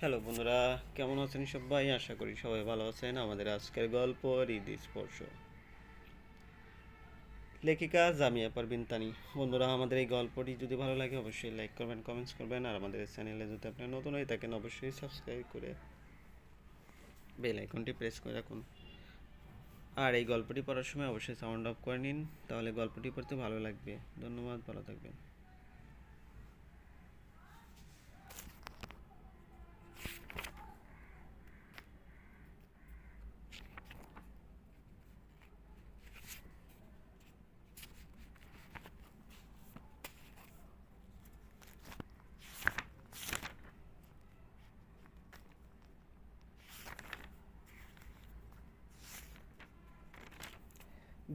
Hello বন্ধুরা, কেমন আছেন সবাই? আশা করি সবাই ভালো আছেন। আমাদের আজকের গল্প হৃদয় স্পর্শ। লেখিকা জামিয়া পারবিন তানি। বন্ধুরা, আমাদের এই গল্পটি যদি ভালো লাগে, অবশ্যই লাইক করবেন কমেন্টস করবেন। আর আমাদের চ্যানেলে যদি আপনি নতুন হয়ে থাকেন, অবশ্যই সাবস্ক্রাইব করে বেল আইকনটি প্রেস করে রাখুন। আর এই গল্পটি পড়ার সময় অবশ্যই সাউন্ড অফ করে নিন, তাহলে গল্পটি পড়তে ভালো লাগবে। ধন্যবাদ, ভালো থাকবেন।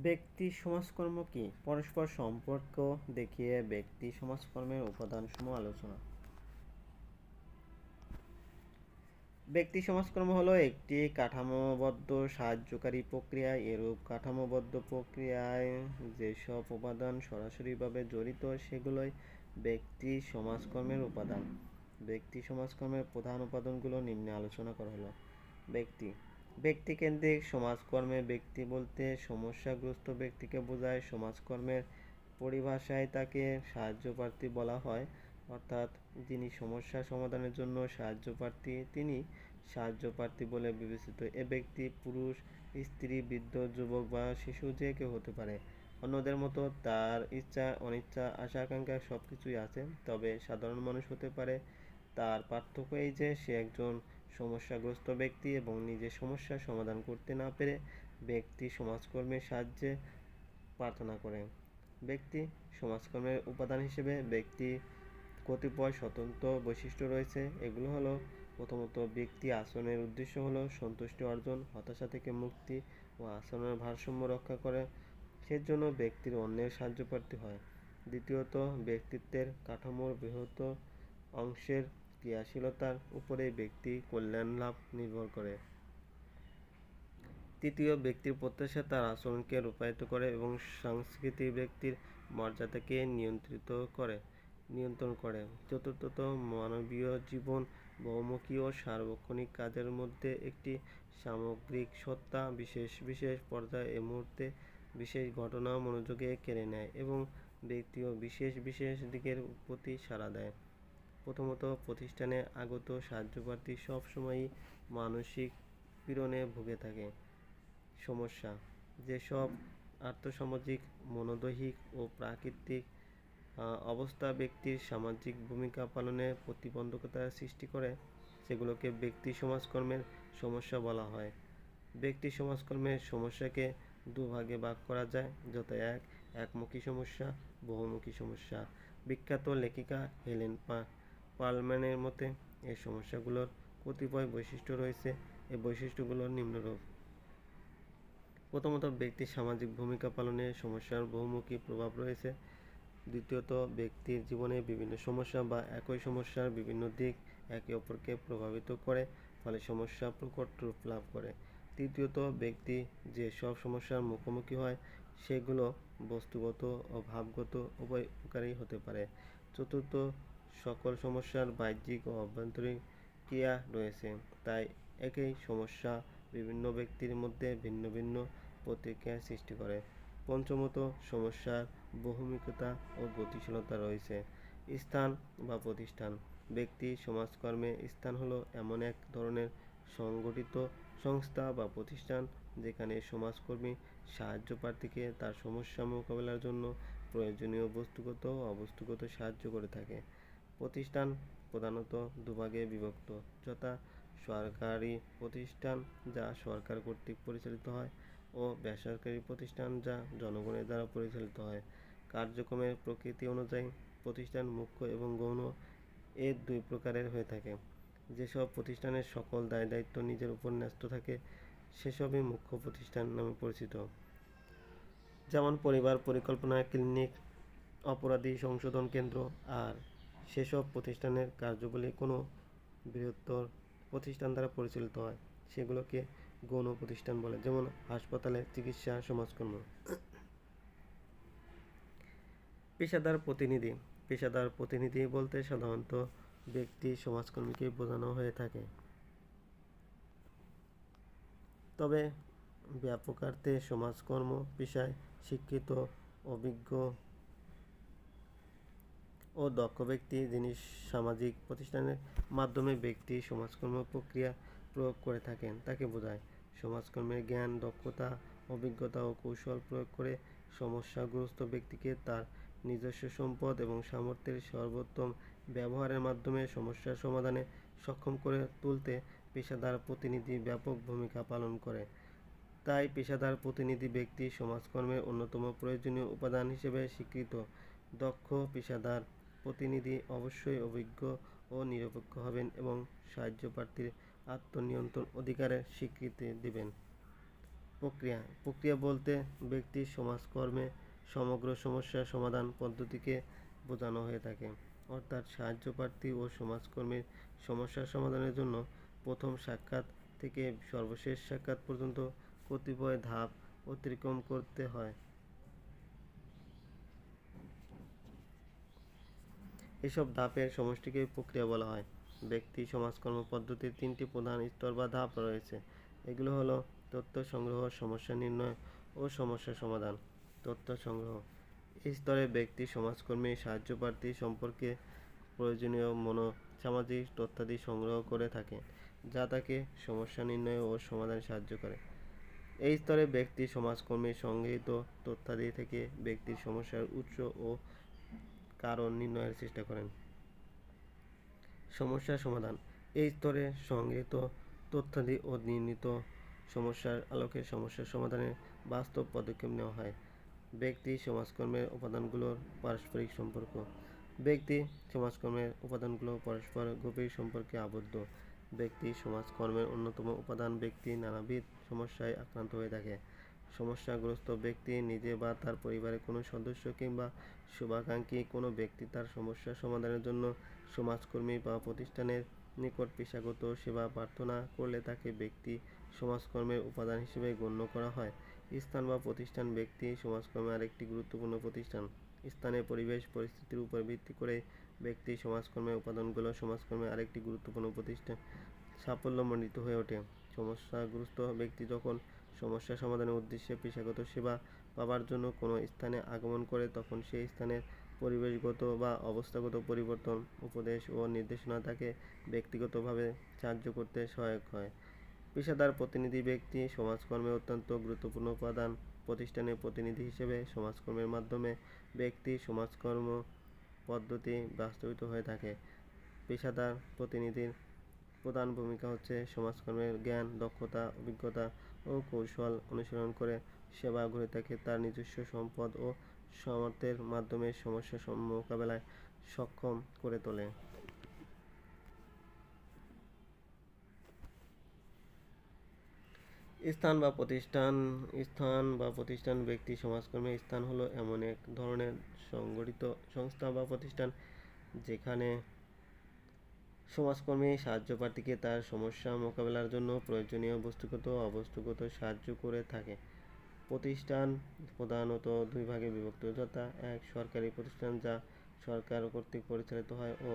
ব্যক্তি সমাজকর্ম কি? পরস্পর সম্পর্ক দেখিয়ে ব্যক্তি সমাজকর্মের উপাদানসমূহ আলোচনা। ব্যক্তি সমাজকর্ম হলো একটি কাঠামোবদ্ধ সাহায্যকারী প্রক্রিয়া। এরূপ কাঠামোবদ্ধ প্রক্রিয়ায় যেসব উপাদান সরাসরিভাবে জড়িত, সেগুলোই ব্যক্তি সমাজকর্মের উপাদান। ব্যক্তি সমাজকর্মের প্রধান উপাদানগুলো নিম্নে আলোচনা করা হলো। ব্যক্তি ব্যক্তিকেন্দ্রিক সমাজকর্মে ব্যক্তি বলতে সমস্যাগ্রস্ত ব্যক্তিকে বোঝায়। সমাজকর্মের পরিভাষায় তাকে সাহায্যপ্রার্থী বলা হয়। অর্থাৎ যিনি সমস্যা সমাধানের জন্য সাহায্যপ্রার্থী তিনি সাহায্যপ্রার্থী বলে বিবেচিত এ ব্যক্তি, পুরুষ, স্ত্রী, বৃদ্ধ, যুবক বা শিশু যে কেউ হতে পারে। অন্যদের মতো তার ইচ্ছা, অনিচ্ছা, আশা, আকাঙ্ক্ষা সব কিছুই আছে। তবে সাধারণ মানুষ হতে পারে তার পার্থক্য এই যে সে একজন সমস্যাগ্রস্ত ব্যক্তি এবং নিজের সমস্যার সমাধান করতে না পেরে ব্যক্তি সমাজকর্মের সাহায্যে প্রার্থনা করে। ব্যক্তি সমাজকর্মের উপাদান হিসেবে ব্যক্তি কতিপয় স্বতন্ত্র বৈশিষ্ট্য রয়েছে। এগুলো হলো, প্রথমত, ব্যক্তি আসনের উদ্দেশ্য হলো সন্তুষ্টি অর্জন, হতাশা থেকে মুক্তি ও আচরণের ভারসাম্য রক্ষা করে। সেজন্য ব্যক্তির অন্যের সাহায্য প্রার্থী হয়। দ্বিতীয়ত, ব্যক্তিত্বের কাঠামোর বৃহৎ অংশের ক্রিয়াশীলতার উপরে ব্যক্তি কল্যাণ লাভ নির্ভর করে। তৃতীয়, ব্যক্তির প্রত্যাশা তার আচরণকে রূপায়িত করে এবং সাংস্কৃতিক ব্যক্তির মর্যাদাকে নিয়ন্ত্রিত করে, নিয়ন্ত্রণ করে। চতুর্থত, মানবীয় জীবন বহুমুখী ও সার্বক্ষণিক কাজের মধ্যে একটি সামগ্রিক সত্তা বিশেষ বিশেষ পর্যায়ে এ মুহূর্তে বিশেষ ঘটনা মনোযোগে কেড়ে নেয় এবং ব্যক্তিও বিশেষ বিশেষ দিকের প্রতি সাড়া দেয়। প্রথমত প্রতিষ্ঠানে আগত সাহায্যপ্রার্থী সবসময়ই মানসিক পীড়নে ভুগে থাকে। সমস্যা, যেসব আর্থসামাজিক, মনোদৈহিক ও প্রাকৃতিক অবস্থা ব্যক্তির সামাজিক ভূমিকা পালনে প্রতিবন্ধকতা সৃষ্টি করে, সেগুলোকে ব্যক্তি সমাজকর্মের সমস্যা বলা হয়। ব্যক্তি সমাজকর্মের সমস্যাকে দুভাগে ভাগ করা যায় যথা এক, একমুখী সমস্যা, বহুমুখী সমস্যা। বিখ্যাত লেখিকা হেলেন পা পালম্যানের মতে এই সমস্যাগুলোর কতিপয় বৈশিষ্ট্য রয়েছে। এই বৈশিষ্ট্যগুলোর নিম্নরূপ। প্রথমত, ব্যক্তির সামাজিক ভূমিকা পালনে সমস্যার বহুমুখী প্রভাব রয়েছে। দ্বিতীয়ত, ব্যক্তির জীবনে বিভিন্ন সমস্যা বা একই সমস্যার বিভিন্ন দিক একে অপরকে প্রভাবিত করে, ফলে সমস্যা প্রকট রূপ লাভ করে। তৃতীয়ত, ব্যক্তি যে সব সমস্যার মুখোমুখি হয়, সেগুলো বস্তুগত ও ভাবগত উভয় প্রকারই হতে পারে। চতুর্থ সকল সমস্যার বাহ্যিক ও অভ্যন্তরীণ ক্রিয়া রয়েছে। তাই একই সমস্যা বিভিন্ন ব্যক্তির মধ্যে ভিন্ন ভিন্ন প্রতিক্রিয়া সৃষ্টি করে। পঞ্চমত সমস্যার বহুমুখিতা ও গতিশীলতা রয়েছে। স্থান বা প্রতিষ্ঠান। ব্যক্তি, সমাজকর্মে স্থান হলো এমন এক ধরনের সংগঠিত সংস্থা বা প্রতিষ্ঠান যেখানে সমাজকর্মী সাহায্য প্রার্থীকে তার সমস্যা মোকাবেলার জন্য প্রয়োজনীয় বস্তুগত ও অবস্তুগত সাহায্য করে থাকে। প্রতিষ্ঠান প্রধানত দুভাগে বিভক্ত, যথা সরকারি প্রতিষ্ঠান যা সরকার কর্তৃক পরিচালিত হয় ও বেসরকারি প্রতিষ্ঠান যা জনগণের দ্বারা পরিচালিত হয়। কার্যক্রমের প্রকৃতি অনুযায়ী প্রতিষ্ঠান মুখ্য এবং গৌণ এ দুই প্রকারের হয়ে থাকে। যেসব প্রতিষ্ঠানের সকল দায় দায়িত্ব নিজের উপর ন্যস্ত থাকে, সেসবই মুখ্য প্রতিষ্ঠান নামে পরিচিত। যেমন পরিবার পরিকল্পনা, ক্লিনিক, অপরাধী সংশোধন কেন্দ্র আর সেসব প্রতিষ্ঠানের কার্যবলী কোনো বৃহত্তর প্রতিষ্ঠান দ্বারা পরিচালিত হয়, সেগুলোকে গৌণ প্রতিষ্ঠান বলে, যেমন হাসপাতালে চিকিৎসা, সমাজকর্ম। পেশাদার প্রতিনিধি। পেশাদার প্রতিনিধি বলতে সাধারণত ব্যক্তি, সমাজকর্মীকে বোঝানো হয়ে থাকে। তবে ব্যাপকার্থে সমাজকর্ম পেশায় শিক্ষিত, অভিজ্ঞ ও দক্ষ ব্যক্তি, যিনি সামাজিক প্রতিষ্ঠানের মাধ্যমে ব্যক্তি, সমাজকর্ম প্রক্রিয়া প্রয়োগ করে থাকেন, তাকে বোঝায়। সমাজকর্মের জ্ঞান, দক্ষতা, অভিজ্ঞতা ও কৌশল প্রয়োগ করে সমস্যাগ্রস্ত ব্যক্তিকে তার নিজস্ব সম্পদ এবং সামর্থ্যের সর্বোত্তম ব্যবহারের মাধ্যমে সমস্যার সমাধানে সক্ষম করে তুলতে পেশাদার প্রতিনিধি ব্যাপক ভূমিকা পালন করে। তাই পেশাদার প্রতিনিধি ব্যক্তি সমাজকর্মের অন্যতম প্রয়োজনীয় উপাদান হিসেবে স্বীকৃত। দক্ষ পেশাদার প্রতিনিধি অবশ্যই অভিজ্ঞ ও নিরপেক্ষ হবেন এবং সাহায্য প্রার্থীর আত্মনিয়ন্ত্রণ অধিকারের স্বীকৃতি দিবেন। প্রক্রিয়া প্রক্রিয়া বলতে ব্যক্তি, সমাজকর্মে সমগ্র সমস্যা সমাধান পদ্ধতিকে বোঝানো হয়ে থাকে। অর্থাৎ সাহায্য প্রার্থী ও সমাজকর্মীর সমস্যা সমাধানের জন্য প্রথম সাক্ষাৎ থেকে সর্বশেষ সাক্ষাৎ পর্যন্ত কতিপয় ধাপ অতিক্রম করতে হয়। এসব ধাপের সমষ্টিকে প্রক্রিয়া বলা হয়। ব্যক্তি, সমাজকর্ম পদ্ধতির তিনটি প্রধান স্তর বা ধাপ রয়েছে। এগুলো হলো তথ্য সংগ্রহ, সমস্যা নির্ণয় ও সমস্যা সমাধান। তথ্য সংগ্রহ। এই স্তরে ব্যক্তি, সমাজকর্মী সাহায্য প্রার্থী সম্পর্কে প্রয়োজনীয় মনো সামাজিক তথ্যাদি সংগ্রহ করে থাকে, যা তাকে সমস্যা নির্ণয় ও সমাধানে সাহায্য করে। এই স্তরে ব্যক্তি সমাজকর্মী সংগৃহীত তথ্যাদি থেকে ব্যক্তির সমস্যার উৎস ও কারণ নির্ণয়ের চেষ্টা করেন। সমস্যা সমাধান। এই স্তরে সংগৃহীত তথ্যাদি ও নির্ণীত সমস্যার আলোকে সমস্যার সমাধানে বাস্তব পদক্ষেপ নেওয়া হয়। ব্যক্তি, সমাজকর্মের উপাদানগুলোর পারস্পরিক সম্পর্ক। ব্যক্তি, সমাজকর্মের উপাদানগুলো পরস্পর গভীর সম্পর্কে আবদ্ধ। ব্যক্তি, সমাজকর্মের অন্যতম উপাদান ব্যক্তি নানাবিধ সমস্যায় আক্রান্ত হয়ে থাকে। সমস্যাগ্রস্ত ব্যক্তি, নিজে বা তার পরিবারের কোনো সদস্য কিংবা শুভাকাঙ্ক্ষী কোনো ব্যক্তি তার সমস্যা সমাধানের জন্য সমাজকর্মী বা প্রতিষ্ঠানের নিকট পেশাগত সেবা প্রার্থনা করলে তাকে ব্যক্তি সমাজকর্মের উপাদান হিসেবে গণ্য করা হয়। স্থান বা প্রতিষ্ঠান ব্যক্তি সমাজকর্মের আরেকটি গুরুত্বপূর্ণ প্রতিষ্ঠান। স্থানের পরিবেশ, পরিস্থিতির উপর ভিত্তি করে ব্যক্তি সমাজকর্মের উপাদানগুলো সমাজকর্মের আরেকটি গুরুত্বপূর্ণ প্রতিষ্ঠান সাফল্যমণ্ডিত হয়ে ওঠে। সমস্যাগ্রস্ত ব্যক্তি যখন সমস্যা সমাধানের উদ্দেশ্যে পেশাগত সেবা পাবার জন্য কোনো স্থানে আগমন করে তখন সেই স্থানের পরিবেশগত বা অবস্থাগত পরিবর্তন, উপদেশ ও নির্দেশনা তাকে ব্যক্তিগতভাবে সাহায্য করতে সহায়ক হয়। পেশাদার প্রতিনিধি ব্যক্তি, সমাজকর্মে অত্যন্ত গুরুত্বপূর্ণ উপাদান প্রতিষ্ঠানের প্রতিনিধি হিসেবে সমাজকর্মের মাধ্যমে ব্যক্তি, সমাজকর্ম পদ্ধতি বাস্তবিত হয়ে থাকে। পেশাদার প্রতিনিধির প্রধান ভূমিকা হচ্ছে সমাজকর্মের জ্ঞান, দক্ষতা, অভিজ্ঞতা ও কৌশল অনুসরণ করে সেবা থাকে তার নিজস্ব সম্পদ ও সামর্থ্যের মাধ্যমে সমস্যা সম- মোকাবেলায় সক্ষম করে তোলে। স্থান বা প্রতিষ্ঠান, স্থান বা প্রতিষ্ঠান, ব্যক্তি সমাজকর্মের স্থান হলো এমন এক ধরনের সংগঠিত সংস্থা বা প্রতিষ্ঠান যেখানে সমাজকর্মী সাহায্য প্রার্থীকে তার সমস্যা মোকাবেলার জন্য প্রয়োজনীয় বস্তুগত অবস্তুগত সাহায্য করে থাকে। প্রতিষ্ঠান প্রধানত দুই ভাগে বিভক্ত, যথা এক সরকারি প্রতিষ্ঠান যা সরকার কর্তৃক পরিচালিত হয় ও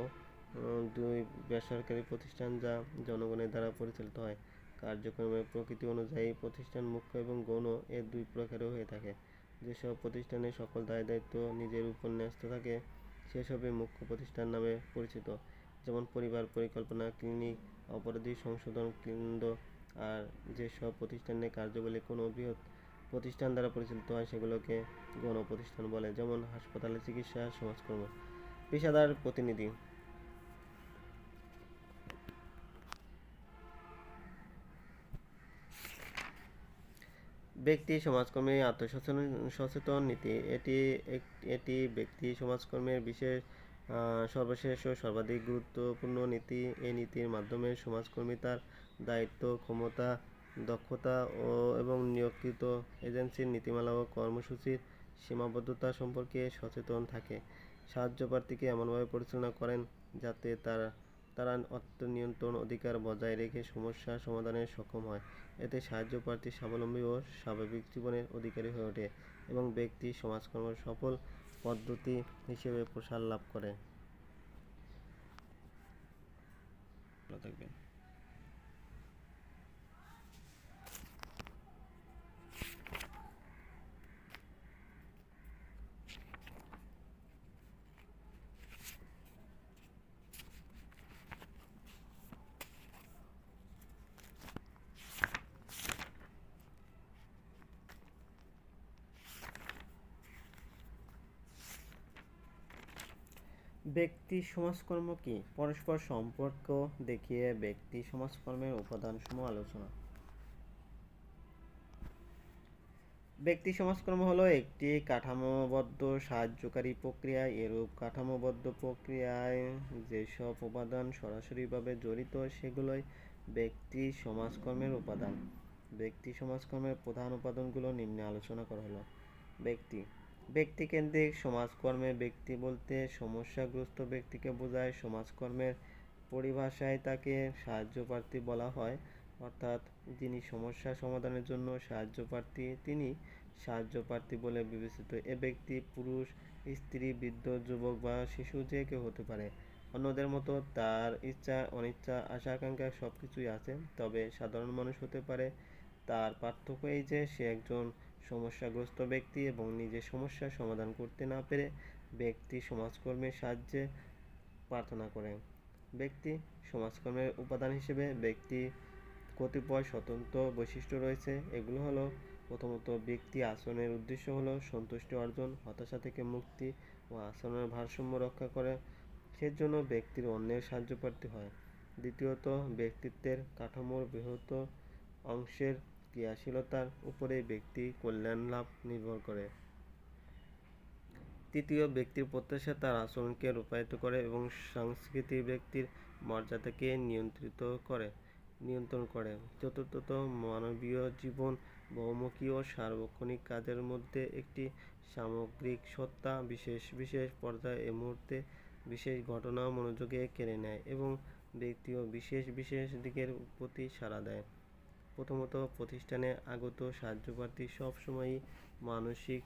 দুই বেসরকারি প্রতিষ্ঠান যা জনগণের দ্বারা পরিচালিত হয়। কার্যক্রমের প্রকৃতি অনুযায়ী প্রতিষ্ঠান মুখ্য এবং গৌণ এ দুই প্রকারের হয়ে থাকে। যেসব প্রতিষ্ঠানে সকল দায় দায়িত্ব নিজের উপর ন্যস্ত থাকে, সেসবই মুখ্য প্রতিষ্ঠান নামে পরিচিত। যেমন পরিবার, পরিকল্পনা, ক্লিনিক, অপরাধী সংশোধন কেন্দ্র আর যেসব প্রতিষ্ঠানের কার্যাবলী কোনো বৃহৎ প্রতিষ্ঠান দ্বারা পরিচালিত হয় সেগুলোকে গণ প্রতিষ্ঠান বলে, যেমন হাসপাতালে চিকিৎসা, সমাজকর্ম, পেশাদার প্রতিনিধি। ব্যক্তি, সমাজকর্মী, আত্মসচেতন, সচেতন নীতি, এটি এটি ব্যক্তি, সমাজকর্মের বিশেষ সর্বশেষ ও সর্বাধিক গুরুত্বপূর্ণ নীতি, এই নীতির মাধ্যমে সমাজকর্মী তার দায়িত্ব, ক্ষমতা, দক্ষতা ও এবং নিয়োগকৃত এজেন্সির নীতিমালা ও কর্মসূচির সীমাবদ্ধতা সম্পর্কে সচেতন থাকে। সাহায্য প্রার্থীকে এমনভাবে পরিচালনা করেন যাতে তারা তারা আত্মনিয়ন্ত্রণ অধিকার বজায় রেখে সমস্যা সমাধানে সক্ষম হয়। এতে সাহায্য প্রার্থী স্বাবলম্বী ও স্বাভাবিক জীবনের অধিকারী হয়ে ওঠে এবং ব্যক্তি, সমাজকর্ম সফল পদ্ধতি হিসেবে প্রসার লাভ করে। থাকবেন। ব্যক্তি সমাজকর্ম কি? পরস্পর সম্পর্ক দেখিয়ে ব্যক্তি সমাজকর্মের উপাদানসমূহ আলোচনা। ব্যক্তি সমাজকর্ম হলো একটি কাঠামোবদ্ধ সাহায্যকারী প্রক্রিয়া। এরূপ কাঠামোবদ্ধ প্রক্রিয়ায় যেসব উপাদান সরাসরিভাবে জড়িত, সেগুলোই ব্যক্তি সমাজকর্মের উপাদান। ব্যক্তি সমাজকর্মের প্রধান উপাদানগুলো নিম্নে আলোচনা করা হলো। ব্যক্তি ব্যক্তিকেন্দ্রিক সমাজকর্মে ব্যক্তি বলতে সমস্যাগ্রস্ত ব্যক্তিকে বোঝায়। সমাজকর্মের পরিভাষায় তাকে সাহায্যপ্রার্থী বলা হয়। অর্থাৎ যিনি সমস্যা সমাধানের জন্য সাহায্যপ্রার্থী তিনি সাহায্যপ্রার্থী বলে বিবেচিত। এ ব্যক্তি পুরুষ, স্ত্রী, বৃদ্ধ, যুবক বা শিশু যে কেউ হতে পারে। অন্যদের মতো তার ইচ্ছা, অনিচ্ছা আশা আকাঙ্ক্ষা সব কিছুই আছে। তবে সাধারণ মানুষ হতে পারে তার পার্থক্য এই যে, সে একজন সমস্যাগ্রস্ত ব্যক্তি এবং নিজের সমস্যার সমাধান করতে না পেরে ব্যক্তি সমাজকর্মের সাহায্যে প্রার্থনা করে। ব্যক্তি সমাজকর্মের উপাদান হিসেবে ব্যক্তি কতিপয় স্বতন্ত্র বৈশিষ্ট্য রয়েছে। এগুলো হলো, প্রথমত, ব্যক্তি আসনের উদ্দেশ্য হলো সন্তুষ্টি অর্জন, হতাশা থেকে মুক্তি ও আসনের ভারসাম্য রক্ষা করে। সেজন্য ব্যক্তির অন্যের সাহায্যপ্রার্থী হয়। দ্বিতীয়ত, ব্যক্তিত্বের কাঠামোর বৃহৎ অংশের ক্রিয়াশীলতার উপরে ব্যক্তি কল্যাণ লাভ নির্ভর করে। তৃতীয়, ব্যক্তির প্রত্যাশা তার আচরণকে রূপায়িত করে এবং সাংস্কৃতিক ব্যক্তির মর্যাদাকে নিয়ন্ত্রিত করে, নিয়ন্ত্রণ করে। চতুর্থত, মানবীয় জীবন বহুমুখী ও সার্বক্ষণিক কাজের মধ্যে একটি সামগ্রিক সত্তা বিশেষ বিশেষ পর্যায়ে এ মুহূর্তে বিশেষ ঘটনা মনোযোগে কেড়ে নেয় এবং ব্যক্তিও বিশেষ বিশেষ দিকের প্রতি সাড়া দেয়। প্রথমত প্রতিষ্ঠানে আগত সাহায্যপ্রার্থী সবসময়ই মানসিক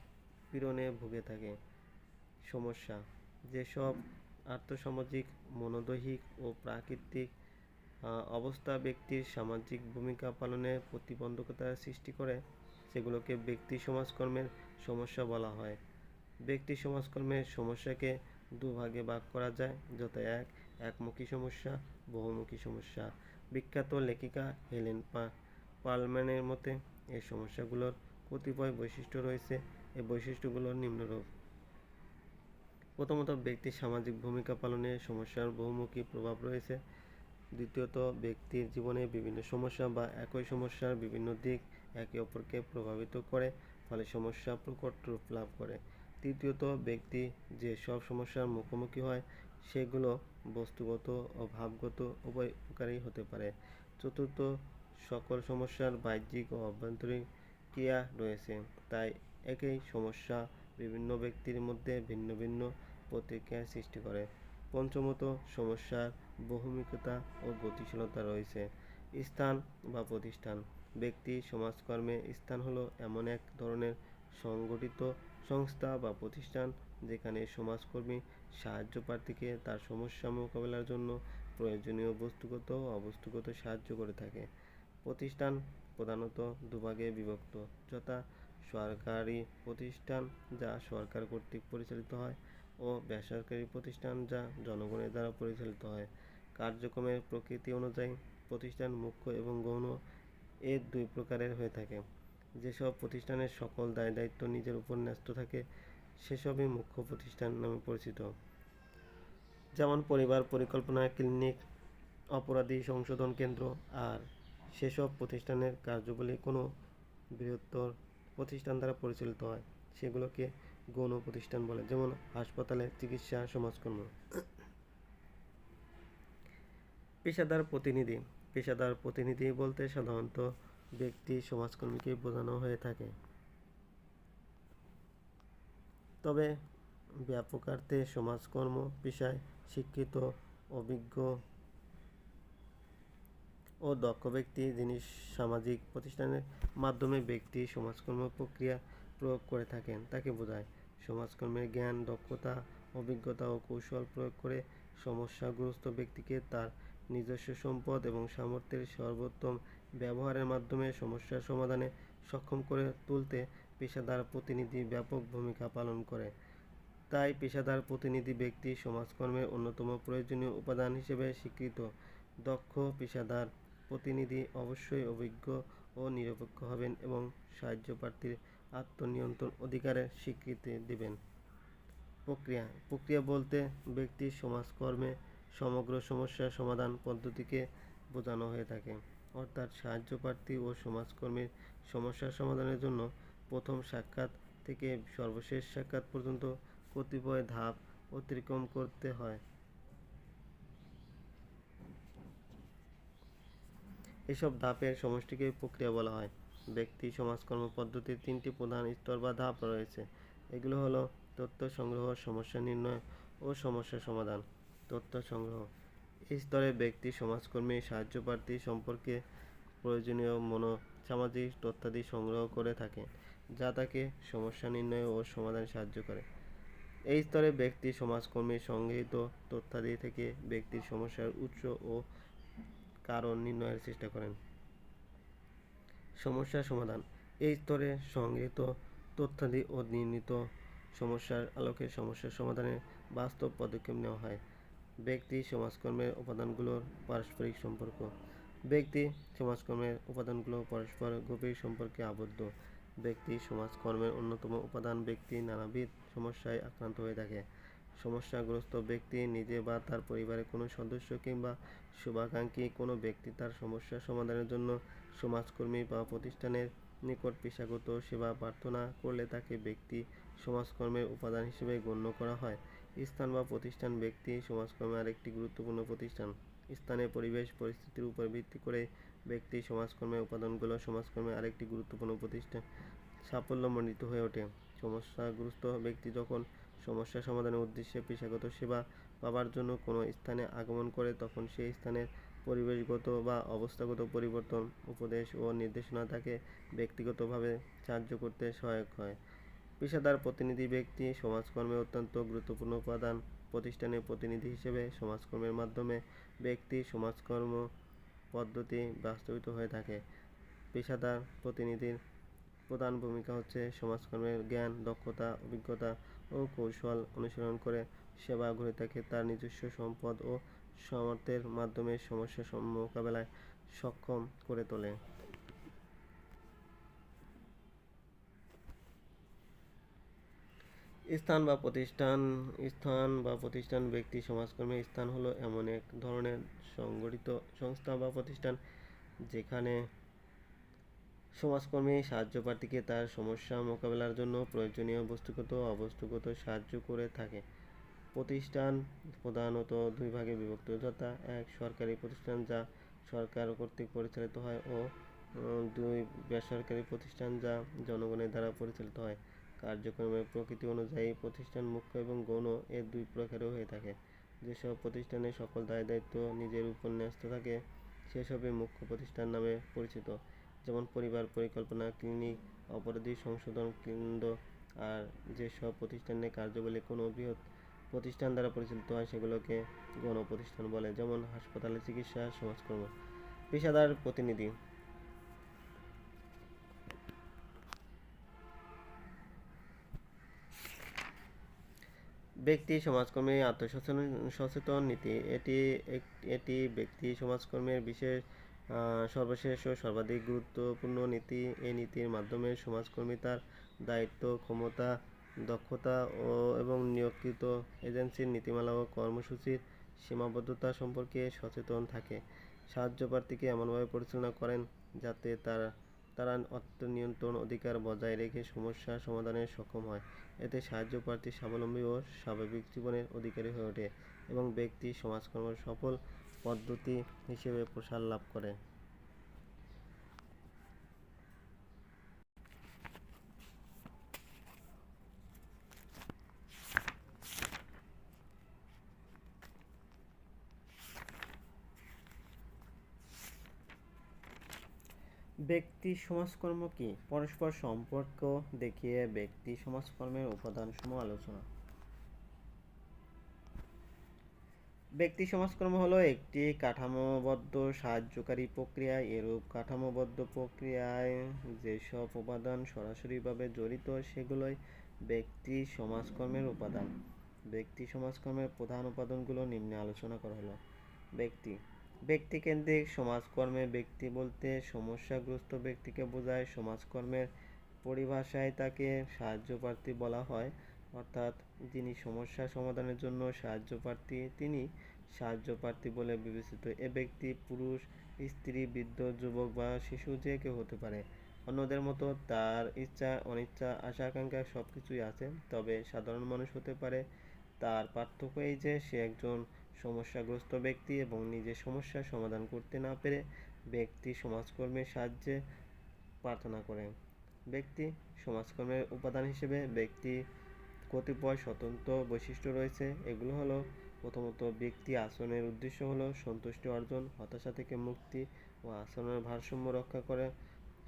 পীড়নে ভুগে থাকে। সমস্যা, যেসব আর্থসামাজিক, মনোদৈহিক ও প্রাকৃতিক অবস্থা ব্যক্তির সামাজিক ভূমিকা পালনে প্রতিবন্ধকতা সৃষ্টি করে, সেগুলোকে ব্যক্তি সমাজকর্মের সমস্যা বলা হয়। ব্যক্তি সমাজকর্মের সমস্যাকে দুভাগে ভাগ করা যায় যথা এক, একমুখী সমস্যা, বহুমুখী সমস্যা। বিখ্যাত লেখিকা হেলেন পা পালম্যানের মতে, এই সমস্যাগুলোর কতিপয় বৈশিষ্ট্য রয়েছে। এই বৈশিষ্ট্যগুলো নিম্নরূপ। প্রথমত, ব্যক্তির সামাজিক ভূমিকা পালনে সমস্যার বহুমুখী প্রভাব রয়েছে। দ্বিতীয়ত, ব্যক্তির জীবনে বিভিন্ন সমস্যা বা একই সমস্যার বিভিন্ন দিক একে অপরকে প্রভাবিত করে, ফলে সমস্যা প্রকট রূপ লাভ করে। তৃতীয়ত, ব্যক্তি যে সব সমস্যার মুখোমুখি হয়, সেগুলো বস্তুগত ও ভাবগত উভয় প্রকারই হতে পারে। চতুর্থ সকল সমস্যার বাহ্যিক ও অভ্যন্তরীণ ক্রিয়া রয়েছে। তাই একই সমস্যা বিভিন্ন ব্যক্তির মধ্যে ভিন্ন ভিন্ন প্রতিক্রিয়া সৃষ্টি করে। পঞ্চমত সমস্যার বহুমুখিতা ও গতিশীলতা রয়েছে। স্থান বা প্রতিষ্ঠান। ব্যক্তি, সমাজকর্মে স্থান হলো এমন এক ধরনের সংগঠিত সংস্থা বা প্রতিষ্ঠান যেখানে সমাজকর্মী সাহায্য প্রার্থীকে তার সমস্যা মোকাবেলার জন্য প্রয়োজনীয় বস্তুগত ও অবস্তুগত সাহায্য করে থাকে। প্রতিষ্ঠান প্রধানত দুভাগে বিভক্ত, যথা সরকারি প্রতিষ্ঠান যা সরকার কর্তৃক পরিচালিত হয় ও বেসরকারি প্রতিষ্ঠান যা জনগণের দ্বারা পরিচালিত হয়। কার্যক্রমের প্রকৃতি অনুযায়ী প্রতিষ্ঠান মুখ্য এবং গৌণ এ দুই প্রকারের হয়ে থাকে। যেসব প্রতিষ্ঠানের সকল দায় দায়িত্ব নিজের উপর ন্যস্ত থাকে, সেসবই মুখ্য প্রতিষ্ঠান নামে পরিচিত। যেমন পরিবার পরিকল্পনা, ক্লিনিক, অপরাধী সংশোধন কেন্দ্র আর সেসব প্রতিষ্ঠানের কার্যবলী কোনো বৃহত্তর প্রতিষ্ঠান দ্বারা পরিচালিত হয়। সেগুলোকে গৌণ প্রতিষ্ঠান বলে, যেমন হাসপাতালে চিকিৎসা, সমাজকর্ম। পেশাদার প্রতিনিধি। পেশাদার প্রতিনিধি বলতে সাধারণত ব্যক্তি, সমাজকর্মীকে বোঝানো হয়ে থাকে। তবে ব্যাপকার্থে সমাজকর্ম পেশায় শিক্ষিত, অভিজ্ঞ ও দক্ষ ব্যক্তি যিনি সামাজিক প্রতিষ্ঠানের মাধ্যমে ব্যক্তি, সমাজকর্ম প্রক্রিয়া প্রয়োগ করে থাকেন, তাকে বোঝায়। সমাজকর্মের জ্ঞান, দক্ষতা, অভিজ্ঞতা ও কৌশল প্রয়োগ করে সমস্যাগ্রস্ত ব্যক্তিকে তার নিজস্ব সম্পদ এবং সামর্থ্যের সর্বোত্তম ব্যবহারের মাধ্যমে সমস্যার সমাধানে সক্ষম করে তুলতে পেশাদার প্রতিনিধি ব্যাপক ভূমিকা পালন করে। তাই পেশাদার প্রতিনিধি ব্যক্তি সমাজকর্মের অন্যতম প্রয়োজনীয় উপাদান হিসেবে স্বীকৃত। দক্ষ পেশাদার প্রতিনিধি অবশ্যই অভিজ্ঞ ও নিরপেক্ষ হবেন এবং সাহায্য প্রার্থীর আত্মনিয়ন্ত্রণ অধিকারের স্বীকৃতি দেবেন। প্রক্রিয়া। প্রক্রিয়া বলতে ব্যক্তি, সমাজকর্মে সমগ্র সমস্যার সমাধান পদ্ধতিকে বোঝানো হয়ে থাকে। অর্থাৎ সাহায্য প্রার্থী ও সমাজকর্মীর সমস্যার সমাধানের জন্য প্রথম সাক্ষাৎ থেকে সর্বশেষ সাক্ষাৎ পর্যন্ত কতিপয় ধাপ অতিক্রম করতে হয়। এসব ধাপের সমষ্টিকে প্রক্রিয়া বলা হয়। ব্যক্তি সমাজকর্ম পদ্ধতির তিনটি প্রধান স্তর বা ধাপ রয়েছে। এগুলো হলো তথ্য সংগ্রহ, সমস্যা নির্ণয় ও সমস্যা সমাধান। তথ্য সংগ্রহ। এই স্তরে ব্যক্তি, সমাজকর্মী সাহায্য প্রার্থী সম্পর্কে প্রয়োজনীয় মনো সামাজিক তথ্যাদি সংগ্রহ করে থাকে, যা তাকে সমস্যা নির্ণয় ও সমাধানে সাহায্য করে। এই স্তরে ব্যক্তি সমাজকর্মী সংগৃহীত তথ্যাদি থেকে ব্যক্তির সমস্যার উৎস ও কারণ নির্ণয়ের চেষ্টা করেন। সমস্যা সমাধান। এই স্তরে সংগৃহীত তথ্যাদি ও নির্ণীত সমস্যার আলোকে সমস্যার সমাধানে বাস্তব পদক্ষেপ নেওয়া হয়। ব্যক্তি, সমাজকর্মের উপাদানগুলোর পারস্পরিক সম্পর্ক। ব্যক্তি, সমাজকর্মের উপাদানগুলো পরস্পর গভীর সম্পর্কে আবদ্ধ। ব্যক্তি, সমাজকর্মের অন্যতম উপাদান ব্যক্তি নানাবিধ সমস্যায় আক্রান্ত হয়ে থাকে। সমস্যাগ্রস্ত ব্যক্তি, নিজে বা তার পরিবারের কোনো সদস্য কিংবা শুভাকাঙ্ক্ষী কোনো ব্যক্তি তার সমস্যা সমাধানের জন্য সমাজকর্মী বা প্রতিষ্ঠানের নিকট পেশাগত সেবা প্রার্থনা করলে তাকে ব্যক্তি সমাজকর্মের উপাদান হিসেবে গণ্য করা হয়। স্থান বা প্রতিষ্ঠান ব্যক্তি সমাজকর্মের আরেকটি গুরুত্বপূর্ণ প্রতিষ্ঠান। স্থানের পরিবেশ পরিস্থিতির উপর ভিত্তি করে ব্যক্তি সমাজকর্মের উপাদানগুলো সমাজকর্মের আরেকটি গুরুত্বপূর্ণ প্রতিষ্ঠান সাফল্যমণ্ডিত হয়ে ওঠে। সমস্যাগ্রস্ত ব্যক্তি যখন সমস্যা সমাধানের উদ্দেশ্যে পেশাগত সেবা পাবার জন্য কোনো স্থানে আগমন করে তখন সেই স্থানের পরিবেশগত বা অবস্থাগত পরিবর্তন উপদেশ ও নির্দেশনা তাকে ব্যক্তিগতভাবে সাহায্য করতে সহায়ক হয়। পেশাদার প্রতিনিধি ব্যক্তি, সমাজকর্মে অত্যন্ত গুরুত্বপূর্ণ উপাদান, প্রতিষ্ঠানের প্রতিনিধি হিসেবে সমাজকর্মের মাধ্যমে ব্যক্তি, সমাজকর্ম পদ্ধতি বাস্তবিত হয়ে থাকে। পেশাদার প্রতিনিধির প্রধান ভূমিকা হচ্ছে সমাজকর্মের জ্ঞান, দক্ষতা, অভিজ্ঞতা ও কৌশল অনুসরণ করে সেবা গ্রহীতাকে তার নিজস্ব সম্পদ ও সামর্থ্যের মাধ্যমে সমস্যা সম- মোকাবেলায় সক্ষম করে তোলে। স্থান বা প্রতিষ্ঠান, স্থান বা প্রতিষ্ঠান, ব্যক্তি, সমাজকর্মী, স্থান হলো এমন এক ধরনের সংগঠিত সংস্থা বা প্রতিষ্ঠান যেখানে সমাজকর্মী সাহায্য প্রার্থীকে তার সমস্যা মোকাবেলার জন্য প্রয়োজনীয় বস্তুগত অবস্তুগত সাহায্য করে থাকে। প্রতিষ্ঠান প্রধানত দুই ভাগে বিভক্ত, যথা এক সরকারি প্রতিষ্ঠান যা সরকার কর্তৃক পরিচালিত হয় ও দুই বেসরকারি প্রতিষ্ঠান যা জনগণের দ্বারা পরিচালিত হয়। কার্যক্রমের প্রকৃতি অনুযায়ী প্রতিষ্ঠান মুখ্য এবং গৌণ এ দুই প্রকারেও হয়ে থাকে। যেসব প্রতিষ্ঠানে সকল দায় দায়িত্ব নিজের উপর ন্যস্ত থাকে, সেসবই মুখ্য প্রতিষ্ঠান নামে পরিচিত। যেমন পরিবার, পরিকল্পনা, ক্লিনিক, অপরাধী সংশোধন কেন্দ্র আর যেসব প্রতিষ্ঠানে কার্যাবলী কোনো বৃহৎ প্রতিষ্ঠান দ্বারা পরিচালিত হয় সেগুলোকে গণ প্রতিষ্ঠান বলে, যেমন হাসপাতালে চিকিৎসা, সমাজকর্ম, পেশাদার প্রতিনিধি। ব্যক্তি, সমাজকর্মী, আত্মসচেতন, সচেতন নীতি, এটি এটি ব্যক্তি, সমাজকর্মের বিশেষ সর্বশেষ ও সর্বাধিক গুরুত্বপূর্ণ নীতি, এই নীতির মাধ্যমে সমাজকর্মী তার দায়িত্ব, ক্ষমতা, দক্ষতা ও এবং নিয়োগকৃত এজেন্সির নীতিমালা ও কর্মসূচির সীমাবদ্ধতা সম্পর্কে সচেতন থাকে। সাহায্য প্রার্থীকে এমনভাবে পরিচালনা করেন যাতে তারা তারা আত্মনিয়ন্ত্রণ অধিকার বজায় রেখে সমস্যা সমাধানে সক্ষম হয়। এতে সাহায্য প্রার্থী স্বাবলম্বী ও স্বাভাবিক জীবনের অধিকারী হয়ে ওঠে এবং ব্যক্তি, সমাজকর্ম সফল পদ্ধতি হিসেবে প্রসার লাভ করে। ব্যক্তি সমাজকর্ম কি? পরস্পর সম্পর্ক দেখিয়ে ব্যক্তি সমাজকর্মের উপাদানসমূহ আলোচনা। ব্যক্তি সমাজকর্ম হলো একটি কাঠামোবদ্ধ, সাহায্যকারী প্রক্রিয়া। এরূপ কাঠামোবদ্ধ প্রক্রিয়ায় যেসব উপাদান সরাসরিভাবে জড়িত, সেগুলোই ব্যক্তি সমাজকর্মের উপাদান। ব্যক্তি সমাজকর্মের প্রধান উপাদানগুলো নিম্নে আলোচনা করা হলো। ব্যক্তি। ব্যক্তিকেন্দ্রিক সমাজকর্মে ব্যক্তি বলতে সমস্যাগ্রস্ত ব্যক্তিকে বোঝায়। সমাজকর্মের পরিভাষায় তাকে সাহায্যপ্রার্থী বলা হয়। অর্থাৎ যিনি সমস্যা সমাধানের জন্য সাহায্যপ্রার্থী তিনি সাহায্যপ্রার্থী বলে বিবেচিত এ ব্যক্তি পুরুষ, স্ত্রী, বৃদ্ধ, যুবক বা শিশু যে কেউ হতে পারে। অন্যদের মতো তার ইচ্ছা, অনিচ্ছা, আশা, আকাঙ্ক্ষা সব কিছুই আছে, তবে সাধারণ মানুষ হতে পারে। তার পার্থক্য এই যে, সে একজন সমস্যাগ্রস্ত ব্যক্তি এবং নিজের সমস্যার সমাধান করতে না পেরে ব্যক্তি সমাজকর্মের সাহায্যে প্রার্থনা করে। ব্যক্তি সমাজকর্মের উপাদান হিসেবে ব্যক্তি কতিপয় স্বতন্ত্র বৈশিষ্ট্য রয়েছে। এগুলো হলো, প্রথমত, ব্যক্তি আসনের উদ্দেশ্য হলো সন্তুষ্টি অর্জন, হতাশা থেকে মুক্তি ও আসনের ভারসাম্য রক্ষা করে।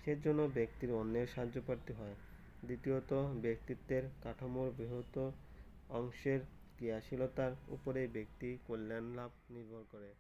সেজন্য ব্যক্তির অন্যের সাহায্যপ্রার্থী হয়। দ্বিতীয়ত, ব্যক্তিত্বের কাঠামোর বৃহৎ অংশের ক্রিয়াশীলতার উপরে ব্যক্তি কল্যাণ লাভ নির্ভর করে।